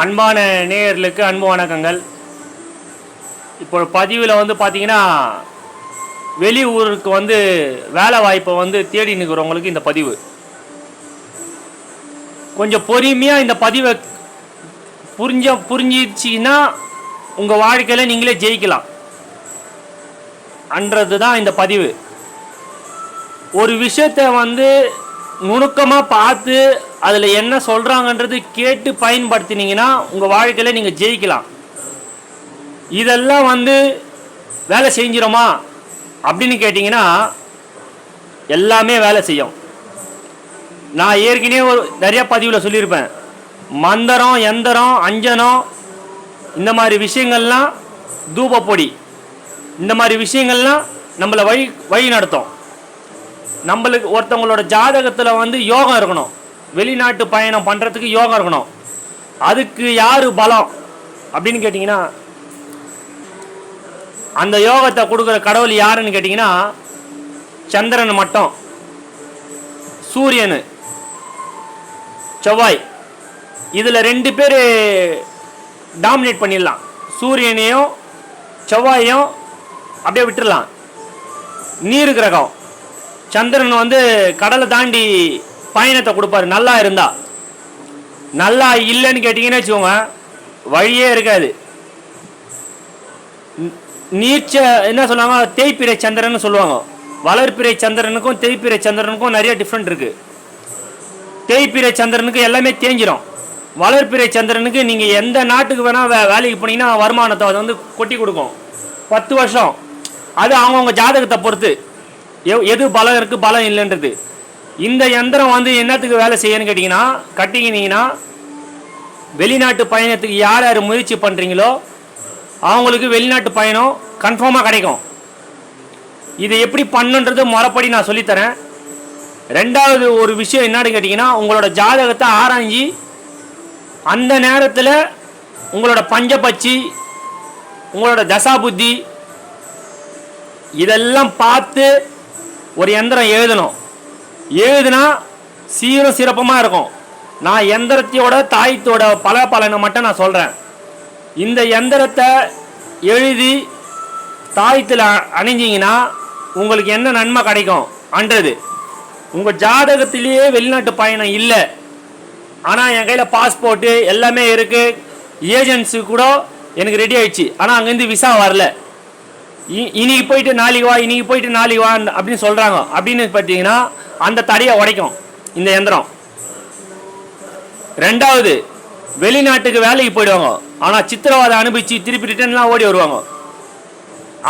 அன்பான நேயர்களுக்கு அன்பு வணக்கங்கள். இப்போ பதிவில் வந்து பார்த்தீங்கன்னா வெளி ஊருக்கு வந்து வேலை வாய்ப்பை வந்து தேடி நிற்கிறவங்களுக்கு இந்த பதிவு. கொஞ்சம் பொறுமையாக இந்த பதிவை புரிஞ்ச புரிஞ்சிச்சின்னா உங்கள் வாழ்க்கையில் நீங்களே ஜெயிக்கலாம். அன்றது தான் இந்த பதிவு. ஒரு விஷயத்தை வந்து நுணுக்கமாக பார்த்து அதில் என்ன சொல்கிறாங்கன்றது கேட்டு பயன்படுத்தினீங்கன்னா உங்கள் வாழ்க்கையில் நீங்கள் ஜெயிக்கலாம். இதெல்லாம் வந்து வேலை செஞ்சிரோமா? அப்படின்னு கேட்டிங்கன்னா எல்லாமே வேலை செய்யும். நான் ஏற்கனவே ஒரு நிறையா பதிவில் சொல்லியிருப்பேன். மந்திரம் எந்திரம் அஞ்சனம் இந்த மாதிரி விஷயங்கள்லாம் தூபப்பொடி இந்த மாதிரி விஷயங்கள்லாம் நம்மளை வழி வழி நடத்தும். நம்மளுக்கு ஒருத்தவங்களோட ஜாதகத்தில் வந்து யோகம் இருக்கணும். வெளிநாட்டு பயணம் பண்ணுறதுக்கு யோகம் இருக்கணும். அதுக்கு யார் பலம்? அப்படின்னு கேட்டிங்கன்னா அந்த யோகத்தை கொடுக்குற கடவுள் யாருன்னு கேட்டிங்கன்னா சந்திரன் மட்டும். சூரியன். செவ்வாய். இதில் ரெண்டு பேர் டாமினேட் பண்ணிடலாம். சூரியனையும் செவ்வாயையும் அப்படியே விட்டுடலாம். நீர் கிரகம் சந்திரன் வந்து கடலை தாண்டி பயணத்தை கொடுப்பாரு. நல்லா இருந்தா. நல்லா இல்லைன்னு கேட்டிங்கன்னு வச்சுக்கோங்க வழியே இருக்காது. நீச்ச என்ன சொல்லுவாங்க தேய்ப்பிரை சந்திரன் சொல்லுவாங்க. வளர்பிறை சந்திரனுக்கும் தேய்பிறை சந்திரனுக்கும் நிறைய டிஃப்ரெண்ட் இருக்கு. தேய்பிறை சந்திரனுக்கு எல்லாமே தேஞ்சிரும். வளர்பிறை சந்திரனுக்கு நீங்கள் எந்த நாட்டுக்கு வேணால் வே வேலைக்கு போனீங்கன்னா வருமானத்தை அது வந்து கொட்டி கொடுக்கும். பத்து வருஷம். அது அவங்கவுங்க ஜாதகத்தை பொறுத்து. எவ் எது பலம் இருக்குது பலம் இல்லைன்றது. இந்த யந்திரம் வந்து என்னத்துக்கு வேலை செய்யணும்னு கேட்டிங்கன்னா கட்டிக்கினீங்கன்னா வெளிநாட்டு பயணத்துக்கு யார் யார் முயற்சி பண்ணுறீங்களோ அவங்களுக்கு வெளிநாட்டு பயணம் கன்ஃபார்மாக கிடைக்கும். இது எப்படி பண்ணுன்றது முறைப்படி நான் சொல்லித்தரேன். ரெண்டாவது ஒரு விஷயம் என்னன்னு கேட்டிங்கன்னா உங்களோட ஜாதகத்தை ஆராய்ஞ்சி அந்த நேரத்தில் உங்களோட பஞ்சபட்சி உங்களோட தசா புத்தி இதெல்லாம் பார்த்து ஒரு எந்திரம் எழுதணும். எழுதுனா சீரும் சிறப்புமாக இருக்கும். நான் எந்திரத்தையோட தாயத்தோட பல பலனை மட்டும் நான் சொல்கிறேன் இந்த எந்திரத்தை எழுதி தாயத்தில் அணிஞ்சிங்கன்னா உங்களுக்கு என்ன நன்மை கிடைக்கும்? அன்றது. உங்கள் ஜாதகத்திலேயே வெளிநாட்டு பயணம் இல்லை. ஆனால் என் கையில் பாஸ்போர்ட்டு எல்லாமே இருக்குது ஏஜென்சி கூட எனக்கு ரெடி ஆயிடுச்சு. ஆனால் அங்கேருந்து விசா வரல. இ- இன்னைக்கு போயிட்டு நாளைக்கு வா இன்னைக்கு போயிட்டு நாளைக்கு வா அப்படின்னு சொல்கிறாங்க அப்படின்னு பார்த்தீங்கன்னா அந்த தடையை உடைக்கும் இந்த எந்திரம். ரெண்டாவது வெளிநாட்டுக்கு வேலைக்கு போயிடுவாங்க. ஆனால் சித்திரவாதம் அனுபவிச்சு திருப்பி ரிட்டர்ன்லாம் ஓடி வருவாங்க.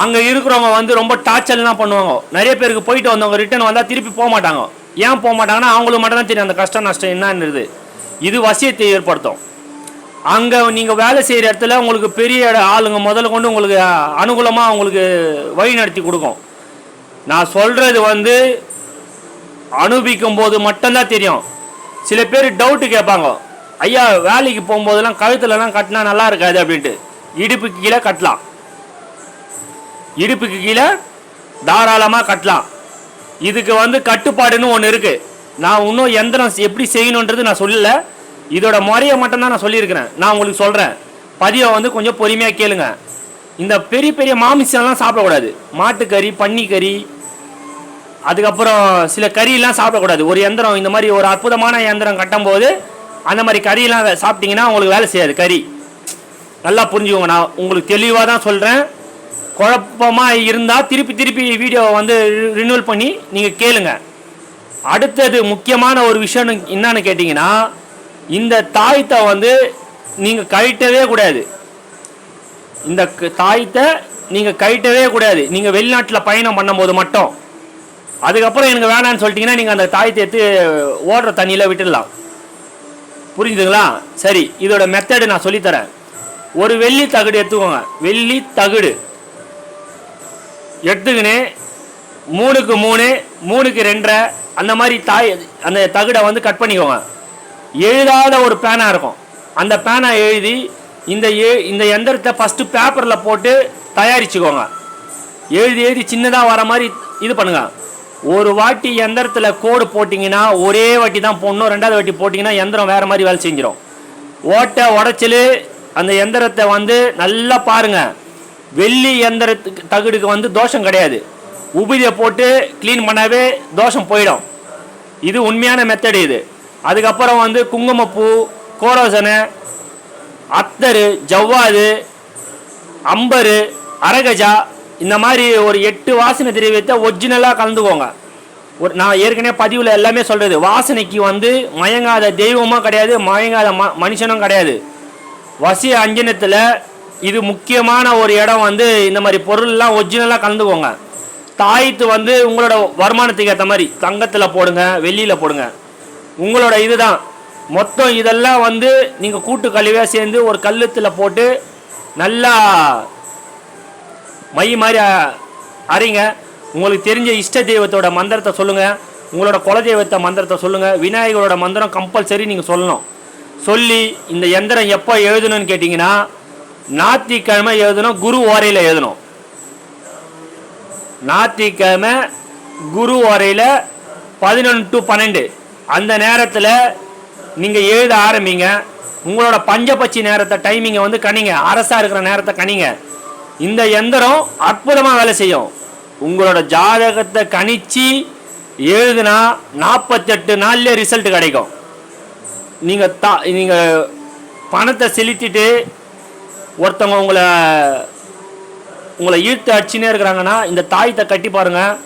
அங்கே இருக்கிறவங்க வந்து ரொம்ப டார்ச்சர்லாம் பண்ணுவாங்க. நிறைய பேருக்கு போயிட்டு வந்தவங்க ரிட்டர்ன் வந்தால் திருப்பி போக மாட்டாங்க. ஏன் போக மாட்டாங்கன்னா அவங்களுக்கு மட்டும் தான் தெரியும் அந்த கஷ்டம் நஷ்டம் என்னன்றது இது வசியத்தை ஏற்படுத்தும். அங்கே நீங்கள் வேலை செய்கிற இடத்துல உங்களுக்கு பெரிய ஆளுங்க முதல்ல கொண்டு உங்களுக்கு அனுகூலமாக உங்களுக்கு வழி நடத்தி கொடுக்கும். நான் சொல்கிறது வந்து அனுபவிக்கும் போது மட்டும்தான் தெரியும். சில பேர் டவுட்டு கேட்பாங்க. ஐயா வேலைக்கு போகும்போதெல்லாம் கழுத்துலலாம் கட்டினா நல்லா இருக்காது அப்படின்ட்டு. இடுப்புக்கு கீழே கட்டலாம். இடுப்புக்கு கீழே தாராளமாக கட்டலாம். இதுக்கு வந்து கட்டுப்பாடுன்னு ஒன்று இருக்குது நான் இன்னும் எந்திரம் எப்படி செய்யணுன்றது நான் சொல்லலை. இதோட முறையை மட்டும்தான் நான் சொல்லியிருக்கிறேன். நான் உங்களுக்கு சொல்கிறேன் பதிவை வந்து கொஞ்சம் பொறுமையாக கேளுங்க. இந்த பெரிய பெரிய மாமிசம்லாம் சாப்பிடக்கூடாது. மாட்டுக்கறி பன்னிக்கறி அதுக்கப்புறம் சில கறியெல்லாம் சாப்பிடக்கூடாது. ஒரு எந்திரம் இந்த மாதிரி ஒரு அற்புதமான எந்திரம் கட்டும்போது அந்த மாதிரி கறியெல்லாம் சாப்பிட்டீங்கன்னா உங்களுக்கு வேலை செய்யாது கறி. நல்லா புரிஞ்சுக்கோங்க. நான் உங்களுக்கு தெளிவாக தான் சொல்கிறேன் குழப்பமாக இருந்தால் திருப்பி திருப்பி வீடியோவை வந்து ரினியூவல் பண்ணி நீங்கள் கேளுங்க. அடுத்தது முக்கியமான ஒரு விஷயம் என்னன்னு கேட்டிங்கன்னா இந்த தாயத்தை வந்து நீங்கள் கழட்டவே கூடாது. இந்த க- தாயத்தை நீங்கள் கழட்டவே கூடாது. நீங்கள் வெளிநாட்டில் பயணம் பண்ணும்போது மட்டும். அதுக்கப்புறம் எனக்கு வேணான்னு சொல்லிட்டீங்கன்னா நீங்கள் அந்த தாயத்தை எடுத்து ஓடுற தண்ணியில் விட்டுடலாம். புரிஞ்சுதுங்களா? சரி இதோட மெத்தடு நான் சொல்லித்தரேன். ஒரு வெள்ளி தகடு எடுத்துக்கோங்க. வெள்ளி தகடு. எடுத்துக்கின்னு மூணுக்கு மூணு மூணுக்கு ரெண்டரை அந்த மாதிரி தாய் அந்த தகடை வந்து கட் பண்ணிக்கோங்க. எழுதாத ஒரு பேனா இருக்கும். அந்த பேனா எழுதி இந்த ஏ இந்த எந்திரத்தை ஃபஸ்ட்டு பேப்பரில் போட்டு தயாரிச்சுக்கோங்க. எழுதி எழுதி சின்னதாக வர மாதிரி இது பண்ணுங்கள் ஒரு வாட்டி எந்திரத்தில் கோடு போட்டிங்கன்னா ஒரே வாட்டி தான் போடணும். ரெண்டாவது வாட்டி போட்டிங்கன்னா எந்திரம் வேறு மாதிரி வேலை செஞ்சிடும் ஓட்டை உடைச்சல் அந்த எந்திரத்தை வந்து நல்லா பாருங்க. வெள்ளி எந்திரத்துக்கு தகுடுக்கு வந்து தோஷம் கிடையாது. உபதியை போட்டு க்ளீன் பண்ணாவே தோஷம் போயிடும். இது உண்மையான மெத்தடு இது. அதுக்கப்புறம் வந்து குங்குமப்பூ கோரோசனை அத்தரு ஜவ்வாது அம்பரு அரகஜா இந்த மாதிரி ஒரு எட்டு வாசனை திரவியத்தை ஒரிஜினலாக கலந்துக்கோங்க. ஒரு நான் ஏற்கனவே பதிவில் எல்லாமே சொல்கிறது வாசனைக்கு வந்து மயங்காத தெய்வமும் கிடையாது மயங்காத ம மனுஷனும் கிடையாது. வசி அஞ்சனத்தில் இது முக்கியமான ஒரு இடம் வந்து இந்த மாதிரி பொருள்லாம் ஒரிஜினலாக கலந்துக்கோங்க. தாயத்து வந்து உங்களோட வருமானத்துக்கு ஏற்ற மாதிரி தங்கத்தில் போடுங்க வெள்ளியில் போடுங்க. உங்களோட இதுதான். மொத்தம் இதெல்லாம் வந்து நீங்கள் கூட்டு கழிவாக சேர்ந்து ஒரு கல்லுத்தில் போட்டு நல்லா மை மாதிரி அறிங்க. உங்களுக்கு தெரிஞ்ச இஷ்ட தெய்வத்தோட மந்திரத்தை சொல்லுங்கள் உங்களோட குலதெய்வத்தை மந்திரத்தை சொல்லுங்கள் விநாயகரோட மந்திரம் கம்பல்சரி நீங்கள் சொல்லணும். சொல்லி இந்த எந்திரம் எப்போ எழுதணும்னு கேட்டிங்கன்னா ஞாயிற்றுக்கிழமை எழுதணும் குரு ஓரையில் எழுதணும். ஞாத்திக்கிழமை குரு ஓரையில் பதினொன்று டு பன்னெண்டு. அந்த நேரத்தில் நீங்கள் எழுத ஆரம்பிங்க. உங்களோட பஞ்சபட்சி நேரத்தை டைமிங்கை வந்து கணிங்க. அரசாக இருக்கிற நேரத்தை கணிங்க. இந்த எந்திரம் அற்புதமாக வேலை செய்யும். உங்களோட ஜாதகத்தை கணிச்சு எழுதுனா நாற்பத்தெட்டு நாள்லேயே ரிசல்ட் கிடைக்கும். நீங்கள் தா நீங்கள் பணத்தை செலுத்திட்டு ஒருத்தவங்க உங்களை உங்களை ஈர்த்து அடிச்சுனே இருக்கிறாங்கன்னா இந்த தாயத்தை கட்டி பாருங்கள்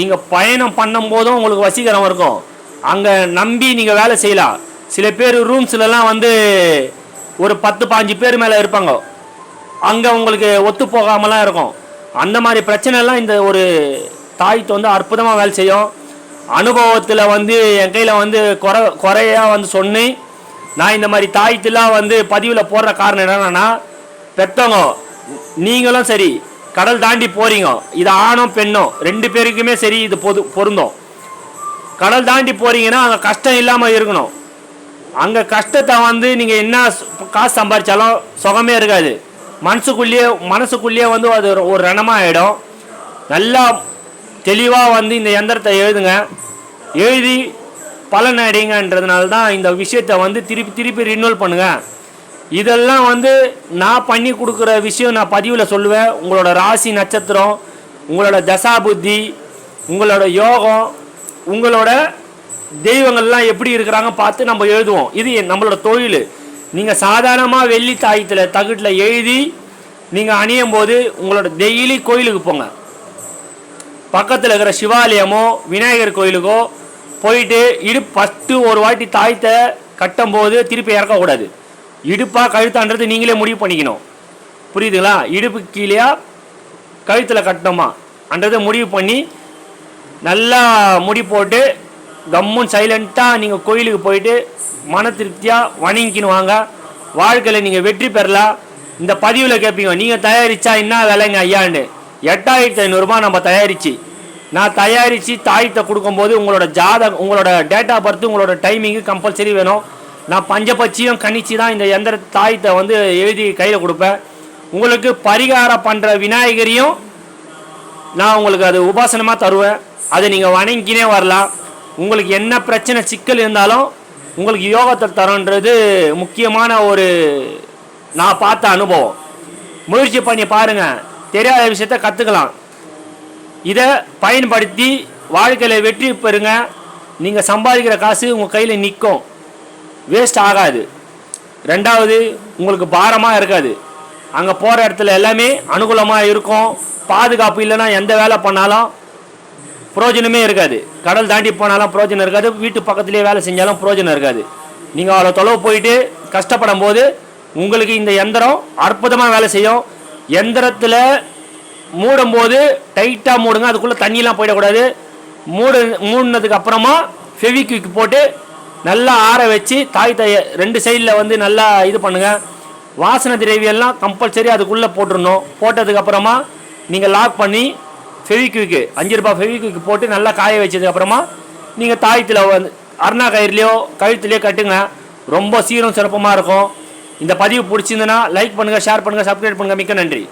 நீங்கள் பயணம் பண்ணும் போதும் உங்களுக்கு வசீகரம் இருக்கும். அங்கே நம்பி நீங்கள் வேலை செய்யலாம். சில பேர் ரூம்ஸ்லலாம் வந்து ஒரு பத்து பாஞ்சு பேர் மேலே இருப்பாங்க. அங்கே உங்களுக்கு ஒத்து போகாமலாம் இருக்கும். அந்த மாதிரி பிரச்சனை எல்லாம் இந்த ஒரு தாய்த்து வந்து அற்புதமாக வேலை செய்யும். அனுபவத்தில் வந்து என் கையில் வந்து குறை குறையாக வந்து சொன்னேன் நான் இந்த மாதிரி தாய்த்துலாம் வந்து பதிவில் போடுற காரணம் என்னென்னா பெத்தவங்க நீங்களும் சரி கடல் தாண்டி போகிறீங்க இது ஆணும் பெண்ணும் ரெண்டு பேருக்குமே சரி இது பொது பொருந்தும். கடல் தாண்டி போகிறீங்கன்னா அங்கே கஷ்டம் இல்லாமல் இருக்கணும். அங்கே கஷ்டத்தை வந்து நீங்கள் என்ன காசு சம்பாதிச்சாலும் சுகமே இருக்காது. மனசுக்குள்ளேயே மனசுக்குள்ளேயே வந்து அது ஒரு- ஒரு ரணமாக ஆகிடும் நல்லா தெளிவாக வந்து இந்த எந்திரத்தை எழுதுங்க. எழுதி பலன் அடைங்கன்றதுனால தான் இந்த விஷயத்தை வந்து திருப்பி திருப்பி ரினியூவல் பண்ணுங்கள் இதெல்லாம் வந்து நான் பண்ணி கொடுக்குற விஷயம் நான் பதிவில் சொல்லுவேன். உங்களோட ராசி நட்சத்திரம் உங்களோட தசா புத்தி உங்களோட யோகம் உங்களோட தெய்வங்கள்லாம் எப்படி இருக்கிறாங்க பார்த்து நம்ம எழுதுவோம். இது நம்மளோட தொழில். நீங்கள் சாதாரணமாக வெள்ளி தாயத்தில் தகுட்டில் எழுதி நீங்கள் அணியும் போது உங்களோட டெய்லி கோயிலுக்கு போங்க. பக்கத்தில் இருக்கிற சிவாலயமோ விநாயகர் கோயிலுக்கோ போயிட்டு இடுப்பு ஃபஸ்ட்டு ஒரு வாட்டி தாயத்தை கட்டும்போது திருப்பி இறக்கக்கூடாது இடுப்பாக கழுத்தான்றது நீங்களே முடிவு பண்ணிக்கணும். புரியுதுங்களா? இடுப்பு கீழேயா கழுத்தில் கட்டணுமா? அன்றதை முடிவு பண்ணி நல்லா முடி போட்டு கம்முன்னு சைலண்ட்டாக நீங்கள் கோயிலுக்கு போயிட்டு மன திருப்தியாக வணங்கிக்கின்னு வாங்க வாழ்க்கையில் நீங்கள் வெற்றி பெறலாம். இந்த பதிவில் கேட்பீங்க நீங்கள் தயாரிச்சா என்ன விலைங்க ஐயான்னு எட்டாயிரத்தி ஐநூறுரூபா நம்ம தயாரிச்சு. நான் தயாரித்து தாயத்தை கொடுக்கும்போது உங்களோட ஜாதகம் உங்களோட டேட்டா பர்த் உங்களோட டைமிங்கு கம்பல்சரி வேணும். நான் பஞ்சபட்சியும் கணிச்சு தான் இந்த எந்திர தாயத்தை வந்து எழுதி கையில் கொடுப்பேன். உங்களுக்கு பரிகாரம் பண்ணுற விநாயகரையும் நான் உங்களுக்கு அது உபாசனமாக தருவேன். அதை நீங்கள் வணங்கினே வரலாம். உங்களுக்கு என்ன பிரச்சனை சிக்கல் இருந்தாலும் உங்களுக்கு யோகத்தை தரோன்றது முக்கியமான ஒரு நான் பார்த்த அனுபவம். முயற்சி பண்ணி பாருங்கள் தெரியாத விஷயத்த கற்றுக்கலாம் இதை பயன்படுத்தி வாழ்க்கையில் வெற்றி பெறுங்க. நீங்கள் சம்பாதிக்கிற காசு உங்கள் கையில் நிற்கும் வேஸ்ட் ஆகாது. ரெண்டாவது உங்களுக்கு பாரமாக இருக்காது. அங்கே போகிற இடத்துல எல்லாமே அனுகூலமாக இருக்கும். பாதுகாப்பு இல்லைன்னா எந்த வேலை பண்ணாலும் புரோஜனமே இருக்காது. கடல் தாண்டி போனாலும் புரோஜனம் இருக்காது. வீட்டு பக்கத்துலேயே வேலை செஞ்சாலும் புரோஜனம் இருக்காது. நீங்கள் அவ்வளோ தொலைவு போயிட்டு கஷ்டப்படும் போது உங்களுக்கு இந்த எந்திரம் அற்புதமாக வேலை செய்யும். எந்திரத்தில் மூடும்போது டைட்டாக மூடுங்க. அதுக்குள்ளே தண்ணியெலாம் போயிடக்கூடாது. மூடு மூடினதுக்கு அப்புறமா ஃபெவிக்விக் போட்டு நல்லா ஆற வச்சு தாய் தாய ரெண்டு சைடில் வந்து நல்லா இது பண்ணுங்கள் வாசனை திரவியெல்லாம் கம்பல்சரி அதுக்குள்ளே போட்டுடணும். போட்டதுக்கப்புறமா நீங்கள் லாக் பண்ணி ஃபெவிக்விக்கு அஞ்சு ரூபாய் ஃபெவிக்விக் போட்டு நல்லா காய வச்சதுக்கப்புறமா நீங்கள் தாயத்தில் வந்து அருணா கயிறுலையோ கழுத்துலையோ கட்டுங்க. ரொம்ப சீரும் சிறப்பமாக இருக்கும். இந்த பதிவு பிடிச்சிருந்ததுன்னா லைக் பண்ணுங்கள் ஷேர் பண்ணுங்கள் சப்ஸ்கிரைப் பண்ணுங்கள் மிக்க நன்றி.